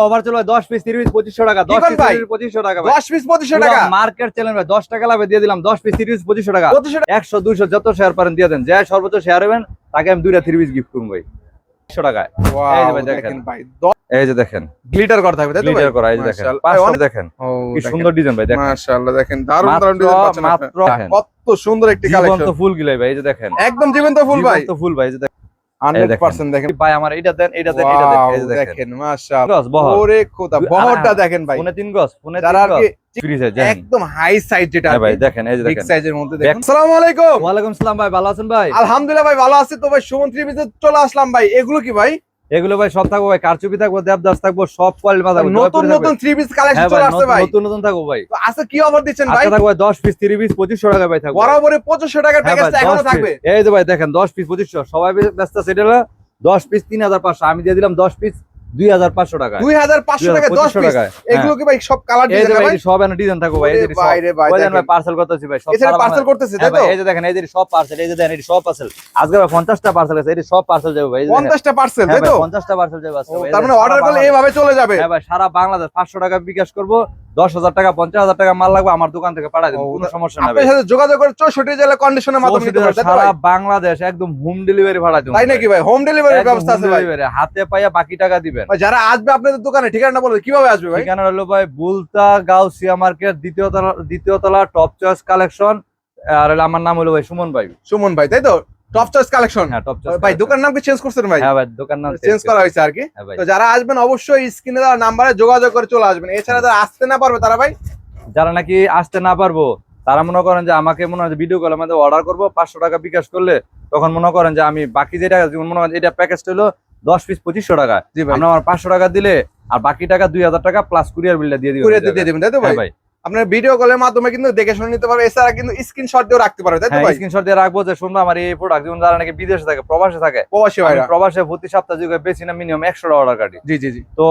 Over চলো দশ piece তিরিশ পঁচিশশো টাকা কি দশ কন পিস ভাই? তিরিশ পঁচিশশো টাকা দশ পিস পঁচিশশো টাকা? মার্কেট চ্যালেঞ্জ ভাই দশ টাকা লাভে দিয়ে দিলাম দশ পিস তিরিশ পঁচিশশো টাকা। টাকা? একশো দুইশো যত শেয়ার পারেন দিয়ে দেন যে সর্বোচ্চ শেয়ার হবেন তাকে আমি দুইটা থ্রি পিস গিফট করব ভাই। একশো টাকায়। এই যে দেখেন। দেখেন ভাই এই যে দেখেন। গ্লিটার করা থাকবে তাই তো ভাই? করা এই যে দেখেন। পাঁচশো দেখেন কি সুন্দর ডিজাইন ভাই দেখেন। মাশাআল্লাহ দেখেন দারুণ মাত্র- দারুণ ডিজাইন পাচ্ছেন মাত্র কত সুন্দর একটি জীবন্ত ফুল গিলাই ভাই এই যে দেখেন। একদম জীবন্ত ফুল ভাই। জীবন্ত ফুল ভাই এই যে দেখেন। 100% দেখেন। ভাই আমার এটা দেন এটা দেন এটা দেন এই দেখেন। দেখেন মাশাআল্লাহ। গজ বহর। ওরে খোদা বহরটা দেখেন ভাই। ফোনে তিন গজ ফোনে তিন আর গজ। কি ফ্রি সাইজ জানেন একদম হাই সাইজ যেটা হ্যাঁ ভাই দেখেন এই যে দেখেন। সাইজের মধ্যে দেখুন। আসসালামু আলাইকুম। ওয়ালাইকুম সালাম ভাই ভালো আছেন ভাই? আলহামদুলিল্লাহ ভাই ভালো আছে। তো ভাই সুমন্ত্রী চলে আসলাম ভাই। এগুলো কি ভাই? এগুলো ভাই সব থাকব ভাই কারচুপি থাকব দেবদাস থাকব সব কোয়ালিটি মাথা নতুন নতুন থ্রি পিস কালেকশন চলে আসছে ভাই। নতুন নতুন থাকব ভাই। আজকে কি অফার দিচ্ছেন ভাই? আচ্ছা থাকব ভাই দশ পিস তিরিশ পিস 2500 টাকা ভাই থাকব। বরাবরই পঁচিশশো টাকার ভাই, প্যাকেজটা এখনও থাকবে। এই যে ভাই দেখেন দশ পিস 2500 সবাই ব্যস্ত সেটা হলো দশ পিস তিন হাজার পাঁচশো। আমি দিয়ে দিলাম দশ পিস দুই হাজার পাঁচশো টাকা দুই হাজার পাঁচশো টাকা দশ 2500 এগুলো কি ভাই সব কালার হ্যাঁ। এই যে ডিজাইন ভাই ভাই? এই যে সব এনে ডিজাইন থাকব ভাই এই যে ওরে সব- ভাই রে ভাই ওই দেখেন দেখেন। ভাই পার্সেল করতেছি ভাই সব সারা পার্সেল করতেছে তাই হ্যাঁ তো? এই যে দেখেন এই যে সব পার্সেল এই যে দেখেন এই সব পার্সেল আজকে ভাই পঞ্চাশটা পার্সেল আছে এই সব পার্সেল যাবে ভাই এই যে দেখেন। পঞ্চাশটা পার্সেল হ্যাঁ তাই তো পঞ্চাশটা পার্সেল যাবে আজকে ভাই, তার মানে অর্ডার করলে বাংলাদেশ- এইভাবে চলে যাবে। হ্যাঁ ভাই সারা বাংলাদেশ পাঁচশো টাকা বিকাশ করব দশ হাজার টাকা পঞ্চাশ হাজার টাকা মাল লাগবে আমার দোকান থেকে পাঠাই দেবো কোনো সমস্যা নেই আপনার সাথে যোগাযোগ করে চৌষট্টি জেলা কন্ডিশনের মাধ্যমে সারা বাংলাদেশ একদম হোম ডেলিভারি ভাড়া দেবো তাই নাকি ভাই? হোম ডেলিভারির ব্যবস্থা আছে ভাই। হাতে পাইয়া বাকি টাকা দিবেন ভাই, যারা আসবে আপনাদের দোকানে ঠিকানা বলবে কীভাবে আসবে ভাই? ঠিকানা হলো ভাই বুলতা গাউসিয়া মার্কেট দ্বিতীয় তলা দ্বিতীয় তলা টপ চয়েস কালেকশন আর হলো আমার নাম হলো ভাই সুমন ভাই। সুমন ভাই তাই তো? টপ চয়েস কালেকশন হ্যাঁ টপ চয়েস ভাই দোকান নাম কি চেঞ্জ করছেন ভাই? হ্যাঁ ভাই দোকান নাম চেঞ্জ করা হয়েছে আর কি? হ্যাঁ তো যারা আসবেন অবশ্যই স্ক্রিনে দেওয়া নাম্বারে যোগাযোগ করে চলে আসবেন। এছাড়া যারা আসতে না পারবে তারা ভাই যারা নাকি আসতে না পারব তারা মনে করেন যে আমাকে মনে হয় ভিডিও কলের মধ্যে অর্ডার করব পাঁচশো টাকা বিকাশ করলে তখন মনে করেন যে আমি বাকি যেটা মনে করেন এটা প্যাকেজটা হলো দশ পিস পঁচিশশো টাকা। আমরা আমার পাঁচশো টাকা দিলে আর বাকি টাকা দুই হাজার টাকা প্লাস কুরিয়ার বিলটা দিয়ে কুরিয়ার দিয়ে দেবেন তাই তো ভাই? হ্যাঁ আপনার ভিডিও কলের মাধ্যমে কিন্তু দেখে শুনে নিতে পারবে এছাড়া কিন্তু স্ক্রিনশট দিয়েও রাখতে পারবে তাই তো হ্যাঁ ভাই? স্ক্রিনশট দিয়ে রাখব যে শুনব আমার এই প্রোডাক্ট যেমন যারা নাকি বিদেশে থাকে প্রবাসে থাকে প্রবাসী ভাইরা। প্রবাসে প্রতি সপ্তাহে যুগে বেশি না মিনিমাম একশো টাকা অর্ডার কাটি। জি জি জি। তো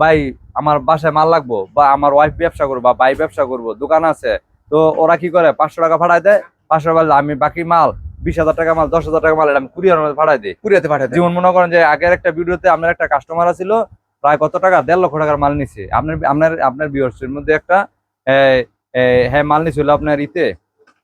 ভাই আমার বাসায় মাল লাগবো বা আমার ওয়াইফ ব্যবসা করব বা ভাই ব্যবসা করব দোকান আছে তো ওরা কি করে পাঁচশো টাকা ভাড়ায় দেয় পাঁচশো টাকা আমি বাকি মাল বিশ হাজার টাকা মাল দশ হাজার টাকা মাল আমি কুরিয়ার মধ্যে ভাড়ায় দিই। কুরিয়াতে পাঠাতে যেমন মনে করেন যে আগের একটা ভিডিওতে আপনার একটা কাস্টমার ছিল প্রায় কত টাকা? দেড় লক্ষ টাকার মাল নিছে। আপনার আপনার আপনার ভিউয়ার্সের মধ্যে একটা হ্যাঁ মাল নিছিল আপনার ইতে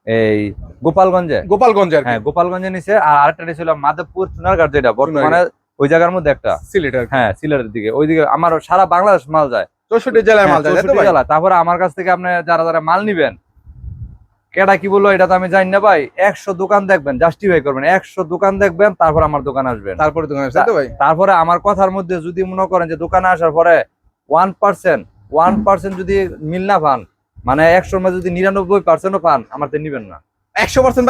এই গোপালগঞ্জে। গোপালগঞ্জের হ্যাঁ গোপালগঞ্জে নিছে আর আরেকটা নিছিল মাধবপুর সোনারঘাট যেটা বর্তমানে ওই জায়গার মধ্যে একটা। সিলেটের হ্যাঁ সিলেটের দিকে। ওইদিকে আমার সারা বাংলাদেশ মাল যায়। চৌষট্টি জেলায় মাল যায় তাই তো 64 ভাই? জেলা। তারপরে আমার কাছ থেকে আপনি যারা যারা মাল নিবেন কেডা কি বলল এটা তো আমি জানি না ভাই। একশো দোকান দেখবেন জাস্টিফাই করবেন। একশো দোকান দেখবেন তারপর আমার দোকান আসবেন তারপরে দোকানে তো ভাই? তারপরে আমার কথার মধ্যে যদি মনে করেন যে দোকানে আসার পরে ওয়ান পার্সেন্ট ওয়ান পার্সেন্ট যদি মিল না পান মানে একশোর মধ্যে যদি নিরানব্বই পার্সেন্টও পান আমার তো নিবেন না। একশো পার্সেন্ট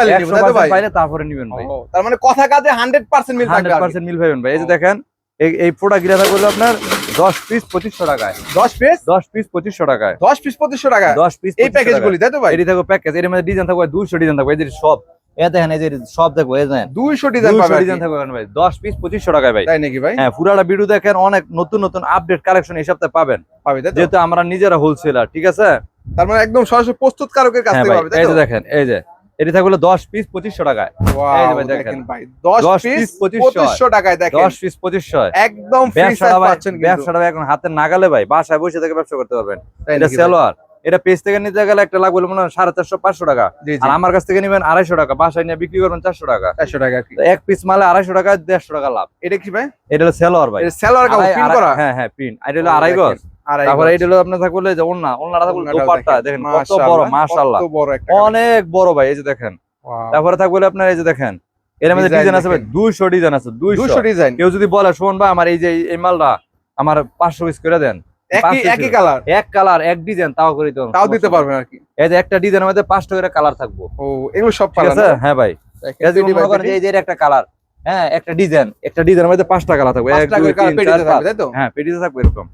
পাইলে তারপরে নিবেন ভাই। তার মানে কথা কাজে হান্ড্রেড পার্সেন্ট মিল হান্ড্রেড পার্সেন্ট মিল ভাই এই যে দেখেন এই এই প্রোডাক্ট গিরা করলে আপনার দশ পিস পঁচিশশো টাকায়। দশ পিস দশ পিস পঁচিশশো টাকায়। দশ পিস পঁচিশশো টাকা দশ পিস এই প্যাকেজ গুলি তাই তো ভাই? এটি থাকবে প্যাকেজ এর মধ্যে ডিজাইন থাকবে দুইশো ডিজাইন থাকবে যে সব। এ দেখেন এই যে সব দেখব এই দেখেন। দুইশো ডিজাইন আর ডিজাইন থাকবে ভাই দশ পিস পঁচিশশো টাকায় ভাই। তাই নাকি ভাই? হ্যাঁ পুরাটা ভিডিও দেখেন অনেক নতুন নতুন আপডেট কালেকশন এই সপ্তাহে পাবেন। যেহেতু আমরা নিজেরা হোলসেলার ঠিক আছে? তার মানে একদম সরাসরি প্রস্তুত কারকের কাছ হ্যাঁ থেকে পাবে এই যে দেখেন এই যে। এটি থাকবে দশ পিস পঁচিশশো টাকায়। দেখেন। ভাই দশ 10 পিস পঁচিশশো। টাকায় দেখেন। দশ পিস পঁচিশশো। একদম ফ্রি ব্যবসাটা এখন হাতে নাগালে ভাই বাসায় বসে থেকে ব্যবসা করতে পারবেন। এটা সেলোয়ার। এটা পেজ থেকে নিতে গেলে একটা লাগবে মনে হয় সাড়ে চারশো পাঁচশো টাকা। আর আমার কাছ থেকে নেবেন আড়াইশো টাকা বাসায় নিয়ে বিক্রি করবেন চারশো টাকা। চারশো টাকা এক পিস মালে আড়াইশো টাকা দেড়শো টাকা লাভ। এটা কি ভাই? এটা হলো সেলোয়ার ভাই। সেলোয়ার পিন হ্যাঁ হ্যাঁ প্রিন্ট এটা হলো আড়াই গজ। তারপরে এটা হলো আপনার থাকলে যে ওন্না ওন্নাটা থাকলে দোপাট্টা দেখেন কত বড় মাশাআল্লাহ। কত বড় একটা অনেক বড় ভাই এই যে দেখেন। তারপরে থাকবে আপনার এই যে দেখেন এর মধ্যে ডিজাইন আছে ভাই ডিজাইন আছে দুইশো। 200 ডিজাইন কেউ যদি বলে শোন ভাই আমার এই যে এই মালটা আমার পাঁচশো পিস করে দেন। একই একই কালার এক কালার এক ডিজাইন তাও করে দিতে তাও দিতে পারবেন আর কি? এই যে একটা ডিজাইনের মধ্যে পাঁচটা করে কালার থাকব। ও এগুলো সব কালার হ্যাঁ ভাই। এই যে করেন এই যে একটা কালার হ্যাঁ একটা ডিজাইন একটা ডিজাইনের মধ্যে পাঁচটা কালার থাকবে। তাই তো? হ্যাঁ পেটিতে থাকবে এরকম।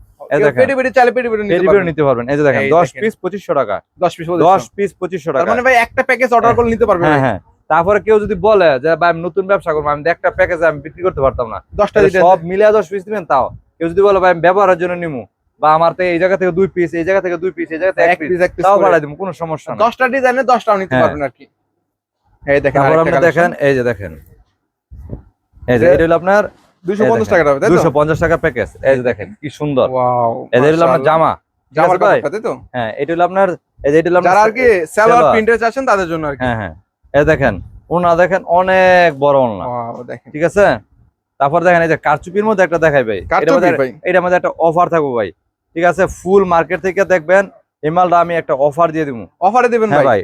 পেটি পেটি পেটি পেটি নিতে পারবেন। এই যে দেখেন। পিস টাকা। 10 পিস দশ পিস পঁচিশশো তার টাকা। মানে ভাই একটা প্যাকেজ অর্ডার করলে নিতে পারবেন হ্যাঁ হ্যাঁ। তারপরে কেউ যদি বলে যে ভাই আমি নতুন ব্যবসা করব আমি একটা প্যাকেজ আমি বিক্রি করতে পারতাম না। 10টা তাহলে সব মিলে দশ পিস দিবেন তাও। কেউ যদি বলে ভাই আমি ব্যবহারের জন্য নিমু। বা আমার তো এই জায়গা থেকে দুই পিস এই জায়গা থেকে দুই পিস এই জায়গা থেকে এক পিস এক পিস তাও বাড়াই দিব কোনো সমস্যা না 10টা ডিজাইনে 10টাও নিতে হ্যাঁ। পারবেন আর কি। এই দেখেন তারপর আপনি দেখেন এই যে দেখেন। এই যে যে- এটা হলো আপনার দুইশো পঞ্চাশ টাকা হবে তাই তো? দুশো পঞ্চাশ টাকা প্যাকেজ এই যে দেখেন কি সুন্দর। ওয়াও এদের হলো আপনার জামা। জামার আছে তাই তো? হ্যাঁ এটা হলো আপনার এই যে এটা হলো যারা আর কি সালোয়ার। সালোয়ার। প্রিন্টে চাচ্ছেন তাদের জন্য আর কি। হ্যাঁ হ্যাঁ। এই দেখেন ওনা দেখেন অনেক বড় ওনা। ওয়াও দেখেন। ঠিক আছে? তারপর দেখেন এই যে কারচুপির মধ্যে একটা দেখাই ভাই। এটার মধ্যে একটা অফার থাকব ভাই। ঠিক আছে ফুল মার্কেট থেকে দেখবেন এই মালটা আমি একটা অফার দিয়ে দিব অফারে দিবেন হ্যাঁ ভাই?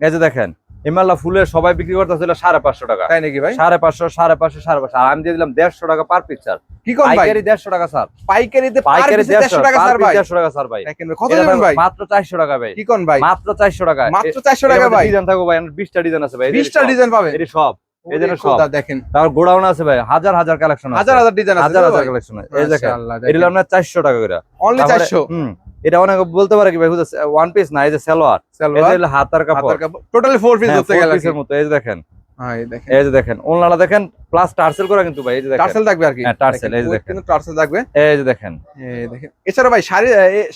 এই যে দেখেন এই মালটা ফুলের সবাই বিক্রি করতেছিল সাড়ে পাঁচশো টাকা। তাই নাকি ভাই? সাড়ে পাঁচশো সাড়ে পাঁচশো সাড়ে পাঁচশো। আমি দিয়ে দিলাম দেড়শো টাকা পার পিকচার কি কোন ভাই? পাইকারি দেড়শো টাকা স্যার পাইকারিতে পাইকারি 150 টাকা স্যার ভাই। দেড়শো টাকা স্যার ভাই। কত দিবেন ভাই মাত্র চারশো টাকা ভাই। কি কোন ভাই? মাত্র চারশো টাকা। মাত্র 400 টাকা ভাই। ডিজাইন থাকব ভাই বিশটা ডিজাইন আছে ভাই। 20টা ডিজাইন পাবে এটি সব। এই জন্য সব। দেখেন। তারপর গোডাউন আছে ভাই হাজার হাজার কালেকশন হাজার হাজার ডিজাইন আছে হাজার হাজার কালেকশন এই দেখেন এটা আপনার চারশো টাকা করে। অনলি 400 হুম এটা অনেক বলতে পারে কি ভাই ওয়ান পিস না এই যে সালোয়ার। এই যে সালোয়ার? হলো হাতার কাপড়। টোটালি 4 পিস হ্যাঁ, হচ্ছে গেল piece মতো এই যে দেখেন। হ্যাঁ এই যে দেখেন ওনলাটা দেখেন প্লাস টার্সেল করা কিন্তু ভাই এই যে দেখেন। টার্সেল থাকবে আর কি? হ্যাঁ, টার্সেল, এই যে দেখেন, দেখেন। কিন্তু টার্সেল থাকবে। এই যে দেখেন। এই দেখেন। এছাড়া ভাই শাড়ি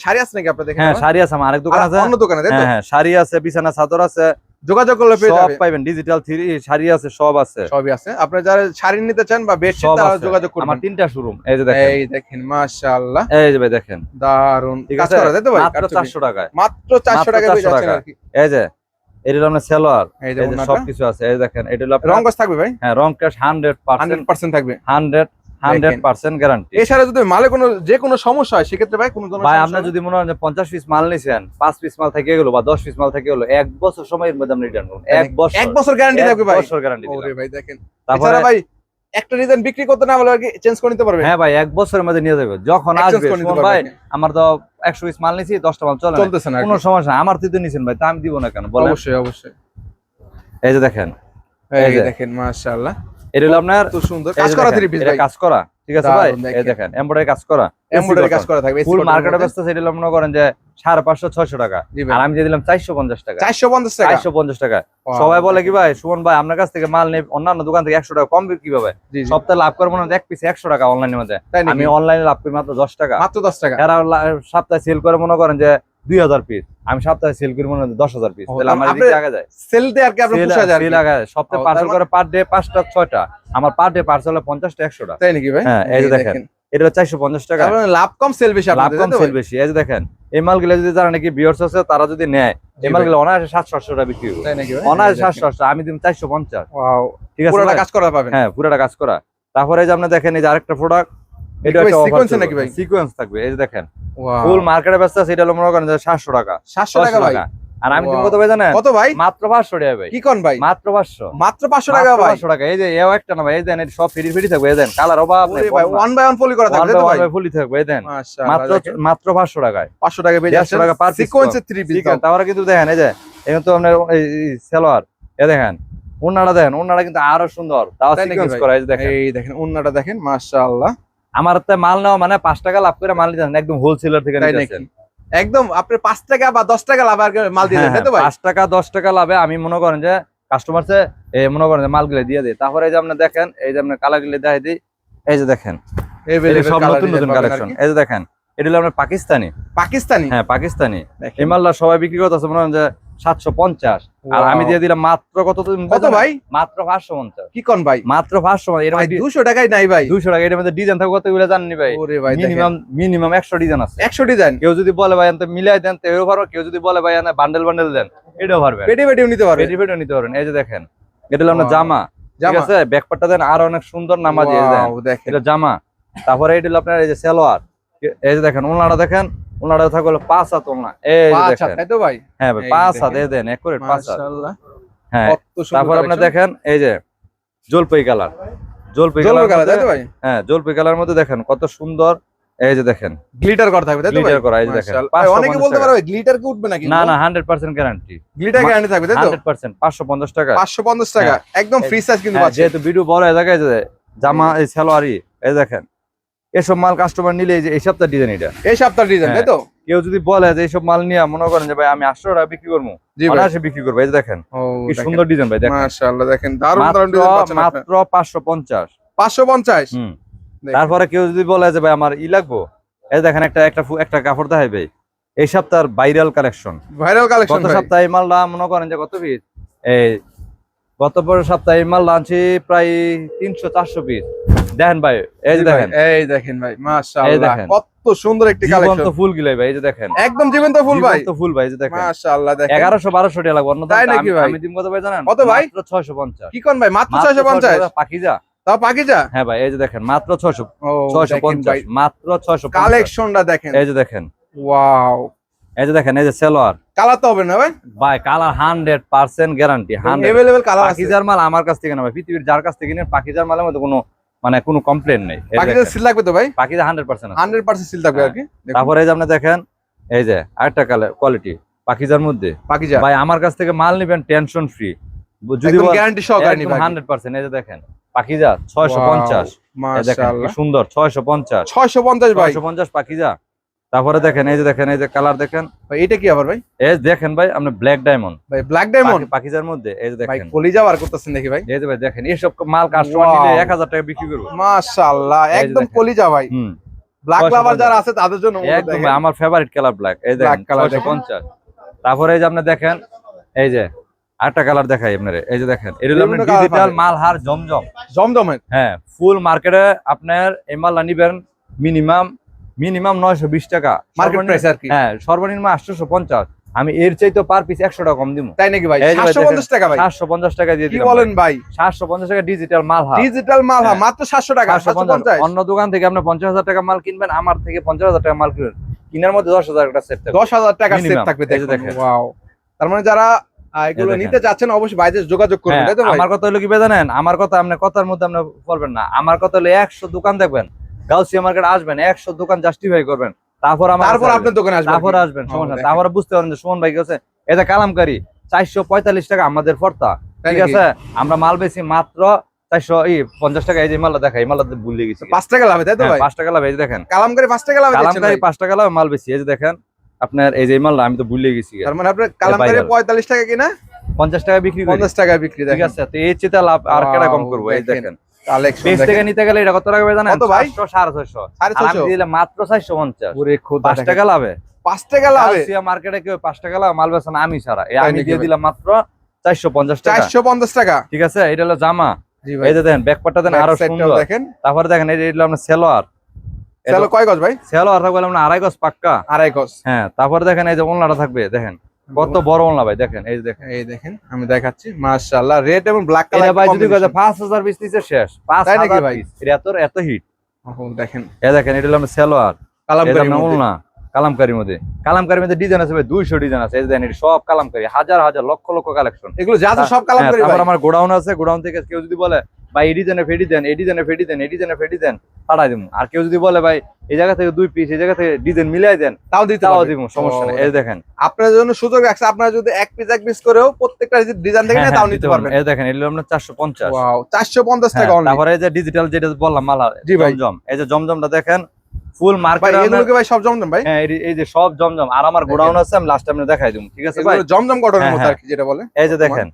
শাড়ি আছে নাকি আপনাদের দেখেন হ্যাঁ শাড়ি আছে আমার আরেক দোকান আছে। অন্য দোকানে তাই তো? হ্যাঁ হ্যাঁ শাড়ি আছে বিছানা চাদর আছে। যোগাযোগ করলে পেয়ে সব যাবে। পাইবেন ডিজিটাল থ্রি শাড়ি আছে সব আছে। সবই আছে। আপনারা যারা শাড়ি নিতে চান বা বেডশিট সব তারা যোগাযোগ আমার করবেন তিনটা শোরুম এই যে দেখেন। এই দেখেন মাশাআল্লাহ। এই যে ভাই দেখেন। দারুণ ঠিক কাজ আছে? করা তাই তো ভাই? মাত্র কারচুপি। চারশো টাকায়। মাত্র 400 টাকা পেয়ে 400 যাচ্ছেন। আর কি। এই যে এটা হলো আপনার সেলোয়ার এই যে ওনাটা সবকিছু আছে। এই দেখেন এটা হলো রং গছ থাকবে ভাই? হ্যাঁ রং হান্ড্রেড পার্সেন্ট 100% থাকবে। হান্ড্রেড হান্ড্রেড পার্সেন্ট গ্যারান্টি এছাড়া যদি মালে কোনো যে কোনো সমস্যা হয় সেক্ষেত্রে ভাই কোনো ভাই যদি মনে হয় যে পিস মাল নিছেন পিস মাল থেকে গেলো বা দশ পিস মাল থেকে গেলো এক বছর সময়ের মধ্যে আপনি রিটার্ন করুন। এক বছর। এক বছর গ্যারান্টি থাকবে ভাই। বছর গ্যারান্টি ওরে ভাই দেখেন। তারপরে ভাই একটা ডিজাইন বিক্রি করতে না হলে আর কি চেঞ্জ করে নিতে পারবে হ্যাঁ ভাই এক বছরের মধ্যে নিয়ে যাবে। যখন আসবে ভাই আমার তো একশো পিস মাল নিছি দশটা মাল চলে না। চলতেছে না কোনো সমস্যা। আমার তুই তো নিছেন ভাই তা আমি দিব না কেন? বলেন। অবশ্যই অবশ্যই। এই যে দেখেন। এই এই যে। দেখেন মাশাআল্লাহ। এটা হলো আপনার সুন্দর কাজ করা থ্রি পিস এটা কাজ করা ঠিক আছে ভাই? এই দেখেন এমব্রয়ডারি কাজ করা। এমব্রয়ডারি কাজ করা থাকবে ফুল মার্কেটে ব্যস্ত সেটা মনে করেন যে সাড়ে পাঁচশো ছয়শো টাকা। আর আমি দিয়ে দিলাম চারশো পঞ্চাশ টাকা। 450 টাকা? চারশো পঞ্চাশ টাকা। সবাই বলে কি ভাই সুমন ভাই আপনার কাছ থেকে মাল নেই অন্যান্য দোকান থেকে একশো টাকা কম বিক্রি পাবে জি জি। সপ্তাহে লাভ করব না এক পিস একশো টাকা অনলাইনের মধ্যে। আমি অনলাইনে লাভ করি মাত্র দশ টাকা। মাত্র 10 টাকা? এরা সপ্তাহে সেল করে মনে করেন যে দুই হাজার পিস আমি সপ্তাহে সেল করি মনে হয় দশ হাজার পিস তাহলে আমার আর কি আপনার পোষা যায় আগে যায়। সপ্তাহে পার্সেল মানে- করে পার ডে পাঁচটা ছয়টা? আমার পার ডে পার্সেল পঞ্চাশটা একশোটা। তাই নাকি ভাই? হ্যাঁ, এই যে দেখেন। এটা চারশো পঞ্চাশ টাকা। মানে লাভ কম সেল বেশি লাভ কম সেল বেশি। এই যে দেখেন এই মালগুলো যদি যারা নাকি বিয়ার্স আছে তারা যদি নেয় এই। মালগুলো অনায়াসে সাতশো আটশো টাকা বিক্রি করবে তাই নাকি অনায়াসে সাতশো আটশো আমি চারশো পঞ্চাশ। ঠিক আছে পুরোটা কাজ করা পাবেন। হ্যাঁ পুরোটা কাজ করা। তারপরে এই যে আপনি দেখেন এই যে আরেকটা প্রোডাক্ট এটা একটা sequence নাকি ভাই? সিকোয়েন্স থাকবে এই যে দেখেন। ফুল মার্কেটে ব্যস্ত আছে এটা হলো মনে করেন সাতশো টাকা 700 টাকা ভাই। আর আমি তুমি. কত ভাই জানেন? কত ভাই? মাত্র পাঁচশো টাকা ভাই। কি কোন ভাই? মাত্র পাঁচশো। মাত্র 500 টাকা ভাই। পাঁচশো টাকা। এই যে এও একটা না ভাই এই দেন সব ফ্রি ফ্রি থাকবে এই দেন কালার অভাব ওয়ান বাই ওয়ান ফলি করা থাকবে তো ভাই? ফুলি থাকবে এই দেন মাত্র মাত্র পাঁচশো টাকায়। 500 টাকা পেয়ে 150 টাকা piece সিকোয়েন্সের 3 পিস তারপরে কিন্তু দেখেন এই যে এখন তো আপনার এই সালোয়ার এ দেখেন ওনারা দেখেন ওনারা কিন্তু আরও সুন্দর। তাও সিকোয়েন্স করা এই দেখেন। এই দেখেন উন্নাটা দেখেন মাশাআল্লাহ। আমার তো মাল নেওয়া মানে পাঁচ টাকা লাভ করে মাল নিতেছেন একদম হোলসেলার থেকে নিতেছেন। একদম আপনি পাঁচ টাকা বা 10 টাকা লাভ মাল দিয়ে দেন হ্যাঁ, পাঁচ টাকা দশ টাকা লাভে আমি মনে করেন যে কাস্টমার মনে করেন যে মালগুলো দিয়ে দিই। তারপরে এই যে আপনি দেখেন এই যে আপনার কালারগুলো দেখাই দিই এই যে দেখেন। এই যে সব নতুন নতুন কালেকশন এই যে দেখেন এটা হলো আপনার পাকিস্তানি। পাকিস্তানি? হ্যাঁ পাকিস্তানি। এই মালটা সবাই বিক্রি করতেছে মনে হয় যে সাতশো পঞ্চাশ। আর আমি দিয়ে দিলাম মাত্র কত তুমি কত ভাই? মাত্র পাঁচশো পঞ্চাশ। কি কোন ভাই? মাত্র পাঁচশো এর ভাই মধ্যে 200 টাকাই নাই ভাই। টাকা এর মধ্যে ডিজাইন থাকবে কতগুলো জানেনি ভাই? ভাই মিনিমাম মিনিমাম একশো ডিজাইন আছে। 100 ডিজাইন কেউ যদি বলে ভাই মিলাই দেন তো এও পারব কেউ যদি বলে ভাই বান্ডেল বান্ডেল দেন এটাও পারবেন। পেটে পেটেও নিতে পারবে পেটি পেটিও নিতে পারবেন। এই যে দেখেন এটা হলো আপনার জামা। ঠিক আছে? ব্যাকপারটা দেন আর অনেক সুন্দর নামাজ এটা জামা। তারপরে এটা হলো আপনার এই যে সালোয়ার। এই যে দেখেন ওনারা দেখেন ওনারা থাকবে হলো পাঁচ হাত ওনা। এই দেখেন। তাই তো ভাই? হ্যাঁ ভাই পাঁচ হাত। এই দেন একুরেট পাঁচ হাত। হ্যাঁ তারপর আপনি দেখেন এই যে জলপাই কালার। জলপাই জলপাই কালার তাই তো ভাই? হ্যাঁ জলপাই কালার মধ্যে দেখেন কত সুন্দর। এই যে দেখেন। গ্লিটার করা থাকবে তাই তো ভাই? করা, এই যে দেখেন। মাশাআল্লাহ। ভাই, 550 অনেকে বলতে পারে গ্লিটার কি উঠবে নাকি? না না hundred percent guarantee glitter guarantee থাকবে তাই তো? টাকা। 550 টাকা একদম এই- ফ্রি সাইজ কিন্তু হ্যাঁ, যেহেতু ভিডিও বড় হয়ে যে জামা এই সালোয়ারি এই দেখেন। এসব মাল কাস্টমার নিলে এই যে এই সপ্তাহ ডিজাইন এটা। এই সপ্তাহ ডিজাইন তাই তো? কেউ যদি বলে যে এইসব মাল নিয়ে মনে করেন যে ভাই আমি আটশো টাকা বিক্রি করব অনায়াসে বিক্রি করব এই দেখেন কি সুন্দর ডিজাইন ভাই দেখেন। দেখেন মাত্র পাঁচশো মাত্র পাঁচশো পঞ্চাশ। 550 হুম। দেখেন। তারপরে কেউ যদি বলে যে ভাই আমার ই লাগবো এই দেখেন একটা একটা একটা কাপড় দেখাই ভাই এই সপ্তাহের ভাইরাল কালেকশন ভাইরাল কালেকশন গত সপ্তাহে মালটা মনে করেন যে কত পিস এই গত সপ্তাহে এই মাল আনছি প্রায় তিনশো চারশো পিস দেখেন ভাই এই দেখেন। এই দেখেন ভাই মাশাআল্লাহ কত সুন্দর একটি কালেকশন জীবন্ত ফুল গিলাই ভাই এই যে দেখেন। একদম জীবন্ত ফুল ভাই। জীবন্ত ফুল ভাই এই যে দেখেন। মাশাআল্লাহ দেখেন। 1100 1200 টাকা লাগবে অন্য আমি কত ভাই জানেন? কত ভাই? মাত্র 650 কি কোন ভাই? মাত্র 650 পাকিজা তাও পাকিজা হ্যাঁ ভাই এই যে দেখেন মাত্র 600 650 মাত্র 650 কালেকশনটা দেখেন। এই যে দেখেন। ওয়াও। এই যে দেখেন এই যে সেলোয়ার। কালার তো হবে না ভাই? ভাই colour hundred percent guarantee hundred. পাকিজার মাল আমার কাছ থেকে না ভাই পৃথিবীর যার কাছ থেকে নেন পাকিজার মালের মধ্যে কোনো মানে কোনো কমপ্লেন নেই। পাকিজা সিল লাগবে তো ভাই? পাকিজা হান্ড্রেড পার্সেন্ট 100% সিল থাকবে আর কি? তারপরে এই যে আপনি দেখেন এই যে আরেকটা কালার কোয়ালিটি পাকিজার মধ্যে। পাকিজা ভাই আমার কাছ থেকে মাল নিবেন টেনশন ফ্রি যদি গ্যারান্টি সহকারে নিবে হান্ড্রেড পার্সেন্ট এই যে দেখেন পাকিজা ছয়শো পঞ্চাশ। এই দেখেন কি মাশাআল্লাহ। সুন্দর ছয়শো পঞ্চাশ। 650 ভাই। ছয়শো পঞ্চাশ পাকিজা। তারপরে দেখেন এই যে দেখেন এই যে কালার দেখেন। ভাই এটা কি আবার ভাই? এই দেখেন ভাই আপনি ব্ল্যাক ডায়মন্ড ভাই ব্ল্যাক ডায়মন্ড পাকিজার মধ্যে এই যে ভাই দেখেন। কলিজা বার করতেছেন দেখি ভাই? এই যে ভাই দেখেন এইসব মাল কাস্টমার. নিলে এক হাজার টাকা বিক্রি করব। মাশাআল্লাহ একদম। কলিজা ভাই। হুম। ব্ল্যাক 650 লাভার যারা আছে তাদের জন্য একদম ভাই, আমার ফেভারিট কালার ব্ল্যাক এই দেখেন color ছয়শো দেখেন। পঞ্চাশ। তারপরে এই যে আপনি দেখেন এই যে আরেকটা কালার দেখাই আপনার। এই যে দেখেন এটা হলো ডিজিটাল মাল হার জমজম। জমজমের? হ্যাঁ ফুল মার্কেটে আপনার এই নিবেন মিনিমাম মিনিমাম নয়শো বিশ টাকা। মার্কেট প্রাইস আর কি? হ্যাঁ সর্বনিম্ন আটশোশো পঞ্চাশ। আমি এর চাইতে পার পিস একশো টাকা কম দিব তাই নাকি ভাই? এই যে ভাই 750 টাকা ভাই। সাতশো পঞ্চাশ টাকা দিয়ে বলেন ভাই। সাতশো পঞ্চাশ টাকা ডিজিটাল মাল ডিজিটাল মাল হ্যাঁ। মাত্র 700 টাকা 750 750 অন্য দোকান থেকে আপনি পঞ্চাশ হাজার টাকা মাল কিনবেন আমার থেকে পঞ্চাশ হাজার টাকা মাল কিনবেন। কিনার মধ্যে দশ হাজার টাকা সেট দশ হাজার টাকা সেট থাকবে দেখেন। ওয়াও তার মানে যারা এগুলো নিতে যাচ্ছেন অবশ্যই যোগাযোগ করবেন হ্যাঁ, তাই তো ভাই? আমার কথা হলো কি জানেন আমার কথা আপনি কথার মধ্যে আপনি বলবেন না। আমার কথা হলো একশো দোকান দেখবেন। গাউসিয়া মার্কেট আসবেন একশো দোকান জাস্টিফাই করবেন। তারপর আমার তারপর আপনার দোকানে আসবেন তারপর আসবেন সমস্যা দেখেন। বুঝতে পারেন যে সুমন ভাই গেছে এটা কালামকারি চারশো পঁয়তাল্লিশ টাকা আমাদের ফর্তা ঠিক আছে? আমরা মাল বেশি মাত্র চারশো এই পঞ্চাশ টাকা এই যে দেখা এই ভুলে গেছি। পাঁচ টাকা লাভে তাই তো হ্যাঁ, ভাই? পাঁচ টাকা লাভ এই দেখেন। কালামকারি পাঁচ টাকা লাভে দিচ্ছেন পাঁচ টাকা লাভ মাল বেশি এই যে দেখেন আপনার এই যে আমি তো ভুলে গেছি তার মানে আপনার কালামকারি। 45 টাকা কিনা পঞ্চাশ টাকা বিক্রি করি। 50 টাকা বিক্রি ঠিক আছে তো এই চেয়ে লাভ আর কেটা কম করব? এই দেখেন। দেখেন। কালেকশন থেকে নিতে গেলে এটা কত টাকা জানেন? কত ভাই? দিলে মাত্র লাভে। টাকা লাভে? মার্কেটে কেউ টাকা লাভ মাল আমি ছাড়া। আমি দিয়ে দিলাম মাত্র চারশো পঞ্চাশ টাকা। ঠিক আছে? এটা হলো জামা। জি ভাই। এই যে দেখেন ব্যাকপারটা দেন আরও সুন্দর। দেখেন। তারপরে দেখেন এটা হলো সেলোয়ার চলো কয় গজ ভাই? সেলোয়ার থাকবে আড়াই গজ পাক্কা। আড়াই গজ। হ্যাঁ তারপরে দেখেন এই যে ওনলাটা থাকবে দেখেন। কত বড় ভাই দেখেন এই দেখেন। এই দেখেন আমি দেখাচ্ছি মাশাআল্লাহ রেড এবং ব্ল্যাক এটা ভাই যদি কালার পাঁচ হাজার পিস নিচে শেষ। পাঁচ তাই নাকি ভাই? এটা এত এত হিট দেখেন। এই দেখেন এটা হলো সেলোয়ার। কালামকারি ওলনা কালামকারির মধ্যে। কালামকারির মধ্যে ডিজাইন আছে ভাই দুইশো ডিজাইন আছে। এই দেখেন সব কালামকারি। হাজার হাজার লক্ষ লক্ষ কালেকশন এগুলো যা সব কালামকারি ভাই। আমার গোডাউন আছে গোডাউন থেকে কেউ যদি বলে ভাই এই ডিজাইনে ফেডি দেন এই ডিজাইনে ফেডি দেন এই ডিজাইনে ফেডি দেন পাঠাই দিব আর কেউ যদি বলে ভাই এই জায়গা থেকে দুই পিস এই জায়গা থেকে ডিজাইন মিলাই দেন তাও দিতে তাও দিব সমস্যা নেই। এই দেখেন। আপনার জন্য সুযোগ আছে আপনারা যদি এক পিস এক পিস করেও প্রত্যেকটা ডিজাইন দেখে হ্যাঁ, তাও হ্যাঁ, নিতে পারবেন। এই দেখেন এগুলো আপনার চারশো পঞ্চাশ। ওয়াও 450 টাকা অনলি তারপরে এই যে ডিজিটাল যেটা বললাম মালা জি ভাই। জমজম। এই যে জমজমটা দেখেন ফুল ভাই মার্কেট এগুলোকে ভাই সব জমজম ভাই? হ্যাঁ এই- যে সব জমজম। আর আমার গোডাউন আছে আমি লাস্ট টাইমে দেখাই দিব ঠিক আছে ভাই? এগুলো জমজম কটনের হ্যাঁ, মতো আর কি যেটা বলে? এই যে দেখেন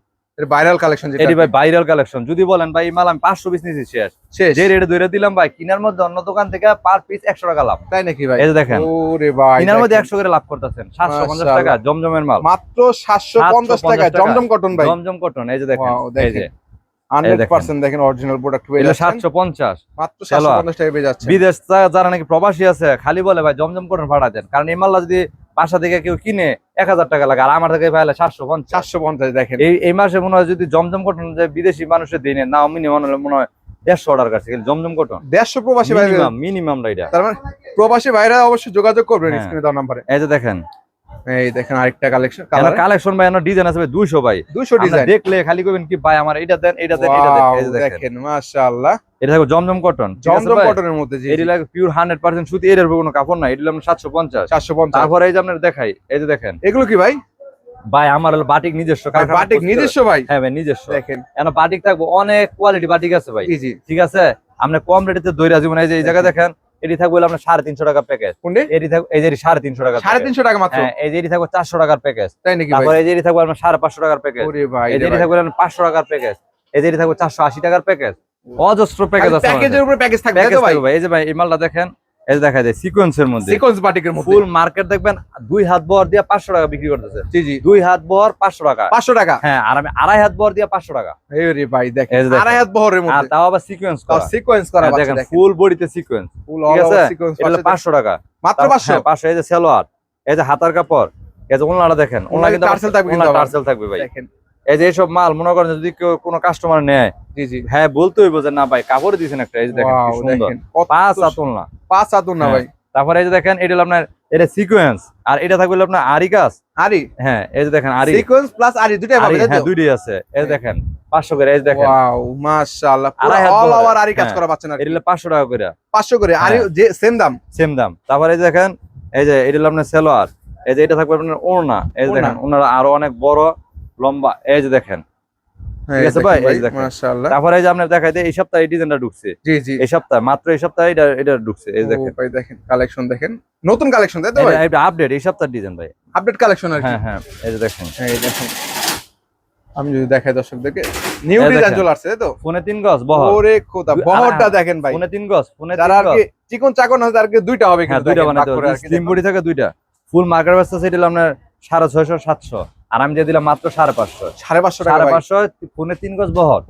ভাইরাল কালেকশন এটি ভাই ভাইরাল কালেকশন যদি বলেন ভাই মাল আমি পাঁচশো পিস নিয়েছি শেষ। শেষ। যে রেটে ধরে দিলাম ভাই কিনার মধ্যে অন্য দোকান থেকে পার পিস একশো টাকা লাভ। তাই নাকি ভাই? এই দেখেন ওরে ভাই কিনার মধ্যে একশো করে লাভ করতেছেন সাতশো পঞ্চাশ টাকা জমজমের মাল। মাত্র 750 টাকা জমজম কটন ভাই। জমজম কটন এই যে দেখেন Wow, এই যে। দেখেন। অরিজিনাল প্রোডাক্ট পেয়ে এগুলো যাচ্ছেন। সাতশো পঞ্চাশ। মাত্র টাকা পেয়ে যাচ্ছে বিদেশ যারা নাকি প্রবাসী আছে খালি বলে ভাই জমজম কটন ভাড়া দেন কারণ এই মাল্লা যদি বাসা থেকে কেউ কিনে এক হাজার টাকা লাগে আর আমার থেকে পাইলে সাতশো পঞ্চাশ। 750 দেখেন। এই এই মাসে মনে হয় যদি জমজম কটন যে বিদেশি মানুষের দিনে না মিনিমাম মনে হয় দেড়শো অর্ডার করছে জমজম কটন 150 প্রবাসী মিনিমাম মিনিমাম এটা। তার মানে প্রবাসী ভাইরা অবশ্যই যোগাযোগ করবেন হ্যাঁ। স্ক্রিনে দেওয়া নম্বরে। এই যে দেখেন এই দেখেন আরেকটা কালেকশন কালার কালেকশন ভাই ডিজাইন আছে ভাই। দুইশো ভাই 200 ডিজাইন দেখলে খালি করবেন কি ভাই আমার এটা দেন এটা দেন এটা দেন। এই দেখেন। মাশাআল্লাহ। এটা থাকবে জমজম কটন জমজম কটনের মধ্যে জি এটি লাগে পিওর হান্ড্রেড পার্সেন্ট সুতি এর উপর কোনো কাপড় নাই এটি সাতশো পঞ্চাশ। 450 তারপরে এই যে আপনার দেখাই এই যে দেখেন। এগুলো কি ভাই? ভাই আমার হলো বাটিক নিজস্ব বাটিক নিজস্ব ভাই? হ্যাঁ ভাই নিজস্ব। দেখেন। এখন বাটিক থাকব অনেক কোয়ালিটি বাটিক আছে ভাই। জি ঠিক আছে? আপনি কম রেটে দৈরা জীবন এই যে এই জায়গায় দেখেন এটি থাকবে আপনার সাড়ে তিনশো টাকা প্যাকেজ এটি থাকবে এই যে সাড়ে তিনশো টাকা সাড়ে তিনশো টাকা মাত্র? হ্যাঁ এই যে থাকবে চারশো টাকার প্যাকেজ তাই নাকি তারপর এই যে থাকবে আপনার সাড়ে পাঁচশো টাকার প্যাকেজ এই যে থাকবে আপনার পাঁচশো টাকার প্যাকেজ এই যে থাকবে চারশো আশি টাকার প্যাকেজ অজস্র প্যাকেজ আছে প্যাকেজের উপরে প্যাকেজ থাকবে এই যে ভাই এই মালটা দেখেন। এই দেখা যায় সিকোয়েন্সের মধ্যে। সিকোয়েন্স বাটিকের মধ্যে। ফুল মার্কেট দেখবেন দুই হাত বহর দিয়ে পাঁচশো টাকা বিক্রি করতেছে। জি জি। দুই হাত বহর পাঁচশো টাকা। পাঁচশো টাকা? হ্যাঁ আর আমি আড়াই হাত বহর দিয়ে পাঁচশো টাকা। এই রে ভাই দেখেন। আড়াই হাত বহরের আর তাও আবার সিকোয়েন্স করা। সিকোয়েন্স করা হ্যাঁ, দেখেন ফুল বডিতে সিকোয়েন্স ফুল আছে? সিকোয়েন্স এটা হলো পাঁচশো টাকা। মাত্র তার- 500 হ্যাঁ, এই যে সেলোয়ার। এই যে হাতার কাপড়। এই যে ওনাটা দেখেন ওনা কিন্তু টার্সেল থাকবে কিন্তু। টার্সেল থাকবে ভাই। দেখেন। এই যে এইসব মাল মনে করেন যদি কেউ কোনো কাস্টমার নেয় জি জি। হ্যাঁ বলতে হইব যে না ভাই কাপড় দিয়েছেন একটা এই যে দেখেন কি সুন্দর। কত পাঁচ। না পাঁচ আতুন না হ্যাঁ। ভাই। তারপরে এই যে দেখেন এটা হলো আপনার এটা সিকোয়েন্স আর এটা থাকবে আপনার আরি কাজ। আরি হ্যাঁ এই যে দেখেন আরি সিকোয়েন্স প্লাস আরি দুটাই আরি পাবে হ্যাঁ দুইটাই আছে। এই যে দেখেন পাঁচশো করে এই দেখেন। ওয়াও মাশাআল্লাহ পুরো অল ওভার আরি কাজ হ্যাঁ। করা পাচ্ছেন আর এটা হলো পাঁচশো টাকা করে। 500 করে আরি হ্যাঁ। যে সেম দাম? সেম দাম। তারপরে এই যে দেখেন এই যে এটা হলো আপনার সেলোয়ার। এই যে এটা থাকবে আপনার ওড়না। এই যে ওড়না। দেখেন ওনারা আরও অনেক বড় লম্বা। এই যে দেখেন হ্যাঁ ঠিক আছে ভাই, যে দেখেন। মাশাআল্লাহ। তারপরে এই যে আপনার দেখাই দেয় এই সপ্তাহে এই ডিজাইনটা ঢুকছে। জি জি। এই সপ্তাহে মাত্র এই সপ্তাহে এটা এটা ঢুকছে এই দেখেন। ভাই দেখেন কালেকশন দেখেন। নতুন কালেকশন তাই তো ভাই? এটা আপডেট এই সপ্তাহের ডিজাইন ভাই। আপডেট কালেকশন আর কি। হ্যাঁ হ্যাঁ এই যে দেখেন। এই দেখেন। আমি যদি দেখাই দর্শকদেরকে নিউ ডিজাইন দেখেন। চলে আসছে তাই তো? ফোনে তিন গজ বহর। ওরে কোথা বহরটা দেখেন ভাই। ফোনে তিন গজ ফোনে যারা তিন গজ। চিকন চাকন আছে আর কি দুইটা হবে হ্যাঁ কিন্তু দুইটা বানাতে হবে। স্লিম বডি থাকে দুইটা। ফুল মার্কেট ব্যস্ত সেটা আপনার সাড়ে ছয়শো সাতশো। আর আমি দিয়ে দিলাম মাত্র সাড়ে পাঁচশো। সাড়ে পাঁচশো সাড়ে পাঁচশো ফোনে তিন গজ বহর।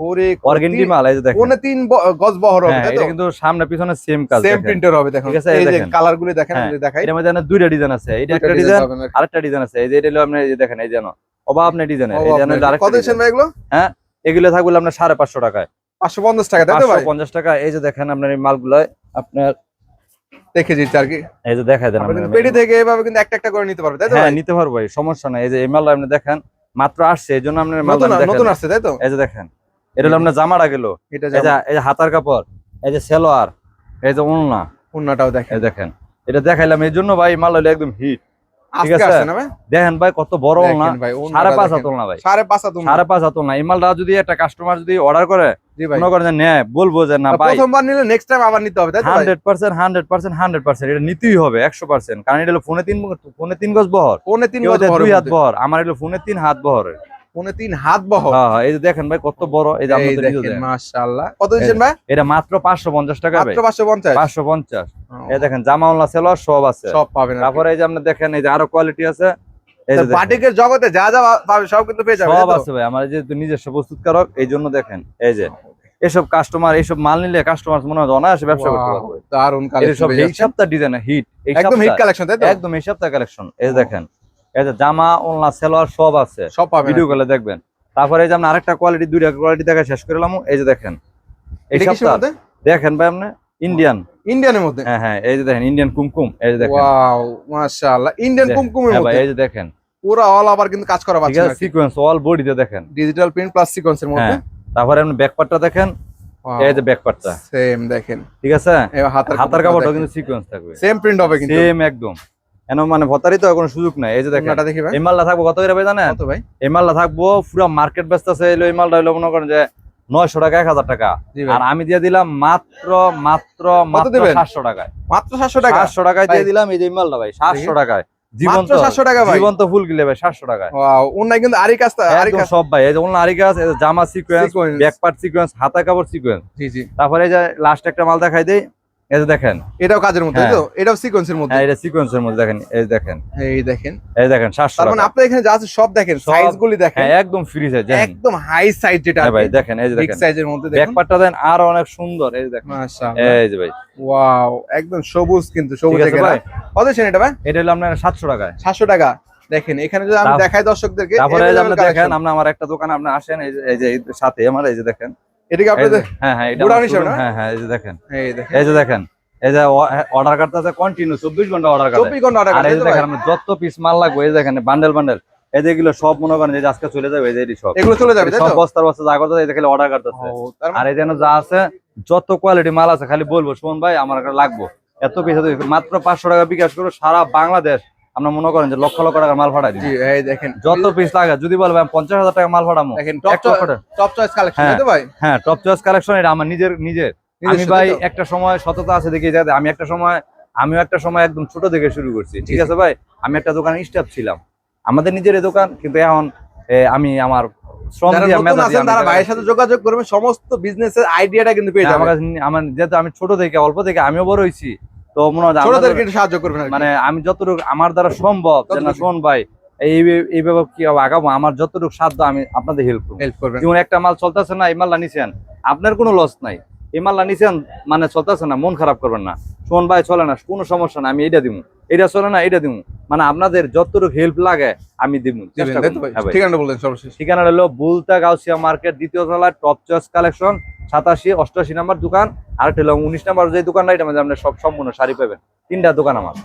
অর্গেন্ডি মাল এই যে দেখেন। কোনে তিন গজ বহর হবে হ্যাঁ এটা কিন্তু সামনে পিছনে সেম কাজ সেম। প্রিন্টের হবে দেখুন ঠিক আছে, এই যে। কালার গুলি দেখেন হ্যাঁ, আমি দেখাই। এটার মধ্যে দুইটা ডিজাইন আছে। এইটা একটা ডিজাইন আর। আরেকটা ডিজাইন আছে। এই যে এটা হলো আপনি এই যে দেখেন এই যেন অভাব আপনার ডিজাইন এই যেন কত দিচ্ছেন ভাই এগুলো? হ্যাঁ এগুলো থাকবে আপনার সাড়ে পাঁচশো টাকায়। পাঁচশো পঞ্চাশ টাকা তাই তো পাঁচশো ভাই পঞ্চাশ টাকা এই যে দেখেন আপনার এই মালগুলো আপনার দেখে দিচ্ছি আর কি। এই যে দেখাই দেন পেটি থেকে এভাবে কিন্তু একটা একটা করে নিতে পারবে তাই তো হ্যাঁ নিতে পারব সমস্যা নাই। এই যে এই মালটা আপনি দেখেন মাত্র আসছে এই জন্য আপনার মালটা নতুন আসছে তাই তো? এই যে দেখেন এটা হলো আপনার জামাটা গেল এটা এই যে হাতার কাপড় এই যে সেলোয়ার এই যে ওড়না অন্যটাও দেখেন। দেখেন এটা দেখাইলাম এই জন্য ভাই মাল হলো একদম হিট ঠিক আছে? আসছে না ভাই? দেখেন ভাই কত বড় সাড়ে পাঁচ হাতল না ভাই। সাড়ে পাঁচ হাত ওড়না। সাড়ে পাঁচ হাতল না এই যদি একটা কাস্টমার যদি অর্ডার করে জি মনে করেন যে নেয় বলব যে না ভাই প্রথমবার নিলে নেক্সট টাইম আবার নিতে হবে hundred percent hundred percent hundred percent এটা নিতেই হবে একশো পার্সেন্ট কারণ এটা হলো ফোনে তিন ফোনে তিন গজ বহর। ফোনে তিন গজ দুই হাত। বহর আমার ফোনে তিন হাত বহরের। পৌনে তিন হাত বহর হ্যাঁ হ্যাঁ, এই যে দেখেন ভাই কত বড় এই যে। মাশাআল্লাহ। কত দিচ্ছেন ভাই? এটা মাত্র পাঁচশো পঞ্চাশ টাকা মাত্র পাঁচশো পঞ্চাশ? পাঁচশো পঞ্চাশ। এই দেখেন জামাউল্লা সব আছে। সব পাবেন তারপরে এই যে আপনি দেখেন এই যে আরও কোয়ালিটি আছে। জগতে যা যা পাবে সব কিন্তু পেয়ে যাবে সব আছে ভাই আমার যেহেতু নিজস্ব প্রস্তুতকারক এই জন্য দেখেন এই যে। এসব কাস্টমার এইসব মাল নিলে কাস্টমার মনে হয় অনায়াসে ব্যবসা করতে পারবে। কালেকশন সব এই সপ্তাহ ডিজাইন হিট একদম হিট কালেকশন তাই তো? একদম এই সপ্তাহ কালেকশন এই দেখেন। এই যে জামা ওনলা সেলোয়ার সব আছে। সব পাবেন। ভিডিও কলে দেখবেন। তারপরে এই যে আপনি আরেকটা কোয়ালিটি দুইটা কোয়ালিটি দেখা শেষ করলাম এই যে দেখেন এই এটা সপ্তাহ দেখেন ভাই আপনি ইন্ডিয়ান ইন্ডিয়ানের মধ্যে? হ্যাঁ হ্যাঁ এই যে দেখেন ইন্ডিয়ান কুমকুম। এই যে দেখেন। ওয়াও মাশাআল্লাহ ইন্ডিয়ান কুমকুমের হ্যাঁ ভাই মধ্যে? এই যে দেখেন। পুরো অল ওভার কিন্তু কাজ করা ঠিক পাচ্ছেন আছে সিকোয়েন্স অল বডিতে দেখেন। ডিজিটাল প্রিন্ট প্লাস সিকোয়েন্সের মধ্যে? হ্যাঁ তারপরে আপনি ব্যাকপার্টটা দেখেন। এই যে ব্যাকপার্টটা সেম দেখেন। ঠিক আছে? হাতার হাতার কাপড়টা কিন্তু সিকোয়েন্স থাকবে। সেম প্রিন্ট হবে কিন্তু। সেম একদম। এন মানে ভতারি তো কোনো সুযোগ নাই। এই যে দেখেন ওনাটা দেখি ভাই? এই মালটা থাকব কত করে ভাই জানেন? কত ভাই? এই মালটা থাকব পুরো মার্কেট ব্যস্ত আছে এই মালটা হলো মনে করেন যে নয়শো টাকা এক হাজার টাকা। আর আমি দিয়ে দিলাম মাত্র মাত্র মাত্র? সাতশো টাকায়। মাত্র 700 টাকা? সাতশো টাকায় দিয়ে দিলাম এই যে মালটা ভাই সাতশো টাকায়। জীবন্ত মাত্র 700 টাকা ভাই। জীবন্ত ফুল গিলে ভাই সাতশো টাকায়। কিন্তু আরি আরি কাজ। সব ভাই এই যে অন্য এই যে জামা sequence Sequence। Back part sequence হাতা কাপড় সিকোয়েন্স জি জি। তারপরে এই যে লাস্ট একটা মাল দেখাই দেই। এই দেখেন। এটাও কাজের মধ্যে হ্যাঁ। তো? এটাও সিকোয়েন্সের মধ্যে? হ্যাঁ এটা সিকোয়েন্সের মধ্যে দেখেন এই দেখেন। এই দেখেন। এই দেখেন সাতশো তার মানে টাকা। আপনি এখানে যা আছে সব দেখেন সব- সাইজ গুলি দেখেন। হ্যাঁ একদম ফ্রি সাইজ একদম হাই সাইজ যেটা হ্যাঁ ভাই দেখেন এই যে বিগ দেখেন। সাইজের মধ্যে দেখুন। দেন আরও অনেক সুন্দর এই দেখেন। মাশাআল্লাহ। এই যে ভাই। ওয়াও একদম সবুজ কিন্তু সবুজ আছে ভাই। কত ছেন এটা ভাই? এটা হলো আপনার সাতশো টাকায়। 700 টাকা। দেখেন এখানে যদি আমি দেখাই দর্শকদেরকে তারপরে আপনি দেখেন। আপনি আমার একটা দোকানে আপনি আসেন এই যে এই যে সাথে আমার এই যে দেখেন। আপনাদের হ্যাঁ হ্যাঁ এটা গুড়ানি আমার হিসাবে না? হ্যাঁ হ্যাঁ এই যে দেখেন এই দেখেন এই যে দেখেন এই যে অর্ডার করতে কন্টিনিউ চব্বিশ ঘণ্টা অর্ডার করে 24 ঘণ্টা অর্ডার এই দেখেন আপনি যত পিস মাল লাগবে এই দেখেন বান্ডেল বান্ডেল এই যে এগুলো সব মনে করেন যে আজকে চলে যাবে এই যে সব এগুলো চলে যাবে সব বস্তার বস্তা যা করতে এই অর্ডার ও, তার আর এই যেন যা আছে যত কোয়ালিটি মাল আছে খালি বলব সুমন ভাই আমার লাগবো এত পিস মাত্র পাঁচশো টাকা বিকাশ করো সারা বাংলাদেশ আমরা মনে করেন যে লক্ষ লক্ষ টাকার মাল ফাটাই দিই জি এই দেখেন। যত পিস লাগে যদি বলবে আমি পঞ্চাশ হাজার টাকা মাল ফাটামো দেখেন টপ চয়েস কালেকশন ভাই? হ্যাঁ টপ চয়েস কালেকশন এটা আমার নিজের নিজের। আমি ভাই একটা সময় সততা আছে দেখি যাতে আমি একটা সময় আমিও একটা সময় একদম ছোট থেকে শুরু করছি। ঠিক আছে ভাই? আমি একটা দোকানে স্টাফ ছিলাম। আমাদের নিজের এই দোকান কিন্তু এখন আমি আমার শ্রম দিয়ে তারা ভাইয়ের সাথে যোগাযোগ করবেন সমস্ত বিজনেসের আইডিয়াটা কিন্তু পেয়ে হ্যাঁ, আমার যাবেন আমার যেহেতু আমি ছোট থেকে অল্প থেকে আমিও বড় হয়েছি তো মনে হয় ছোটদেরকে সাহায্য করবেন মানে আমি যতটুকু আমার দ্বারা সম্ভব না শোন ভাই এই এইভাবে কি আগাবো? আমার যতটুকু সাধ্য আমি আপনাদের হেল্প করব। হেল্প করবেন। যেমন একটা মাল চলতেছে না এই মালটা নিচ্ছেন আপনার কোনো লস নাই। এই নিচেন নিছেন মানে চলতেছে না মন খারাপ করবেন না। শোন ভাই চলে না কোনো সমস্যা না আমি এটা দিব এটা চলে না এটা দিব মানে আপনাদের যতটুকু হেল্প লাগে আমি দিব? হ্যাঁ ঠিকানা হলো বুলতা গাউসিয়া মার্কেট দ্বিতীয় তলায় টপ চয়েস কালেকশন সাতাশি অষ্টআশি নাম্বার দোকান। আর একটা হলো উনিশ নাম্বার যে দোকানটা এটা মানে আপনার সব সম্পূর্ণ শাড়ি পাবেন। তিনটা দোকান আমার।